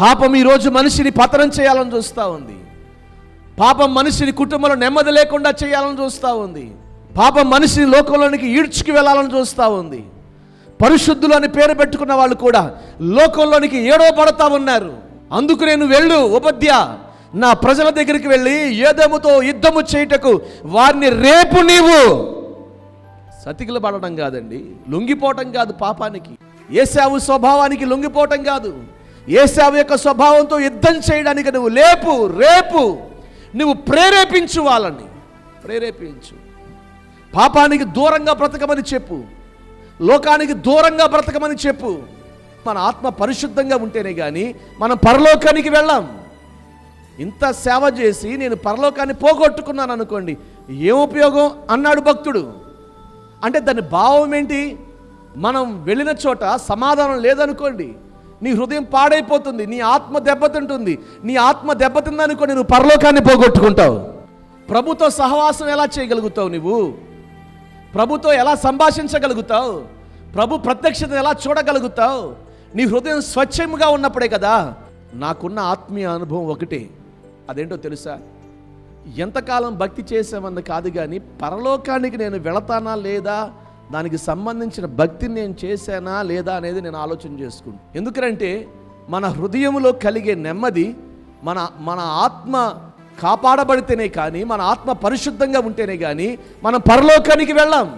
పాపం ఈరోజు మనిషిని పతనం చేయాలని చూస్తూ ఉంది. పాపం మనిషిని కుటుంబంలో నెమ్మది లేకుండా చేయాలని చూస్తూ ఉంది. పాపం మనిషిని లోకంలోనికి ఈడ్చుకు వెళ్ళాలని చూస్తూ ఉంది. పరిశుద్ధులు అని పేరు పెట్టుకున్న వాళ్ళు కూడా లోకంలోనికి ఏడో పడతా ఉన్నారు. అందుకు నేను వెళ్ళు ఉపద్య నా ప్రజల దగ్గరికి వెళ్ళి ఏదముతో యుద్ధము చేయుటకు వారిని రేపు నీవు. సతికిలు పడడం కాదండి లొంగిపోవటం కాదు పాపానికి. ఏసావు స్వభావానికి లొంగిపోవటం కాదు. ఏసావు యొక్క స్వభావంతో యుద్ధం చేయడానికి నువ్వు లేపు రేపు నువ్వు ప్రేరేపించు వాళ్ళని. ప్రేరేపించు. పాపానికి దూరంగా బ్రతకమని చెప్పు. లోకానికి దూరంగా బ్రతకమని చెప్పు. మన ఆత్మ పరిశుద్ధంగా ఉంటేనే కానీ మనం పరలోకానికి వెళ్ళాం. ఇంత సేవ చేసి నేను పరలోకాన్ని పోగొట్టుకున్నాను అనుకోండి ఏం ఉపయోగం? అన్నాడు భక్తుడు. అంటే దాని భావం ఏంటి? మనం వెళ్ళిన చోట సమాధానం లేదనుకోండి నీ హృదయం పాడైపోతుంది నీ ఆత్మ దెబ్బతింటుంది నీ ఆత్మ దెబ్బతిందనుకోని నువ్వు పరలోకాన్ని పోగొట్టుకుంటావు. ప్రభుతో సహవాసం ఎలా చేయగలుగుతావు నువ్వు? ప్రభుతో ఎలా సంభాషించగలుగుతావు? ప్రభు ప్రత్యక్షత ఎలా చూడగలుగుతావు? నీ హృదయం స్వచ్ఛంగా ఉన్నప్పుడే కదా నాకున్న ఆత్మీయ అనుభవం ఒకటే. అదేంటో తెలుసా? ఎంతకాలం భక్తి చేసామన్న కాదు కానీ పరలోకానికి నేను వెళతానా లేదా దానికి సంబంధించిన భక్తిని నేను చేశానా లేదా అనేది నేను ఆలోచన చేసుకుంటాను ఎందుకంటే మన హృదయంలో కలిగే నెమ్మది మన మన ఆత్మ కాపాడబడితేనే కానీ మన ఆత్మ పరిశుద్ధంగా ఉంటేనే కానీ మనం పరలోకానికి వెళ్ళాం.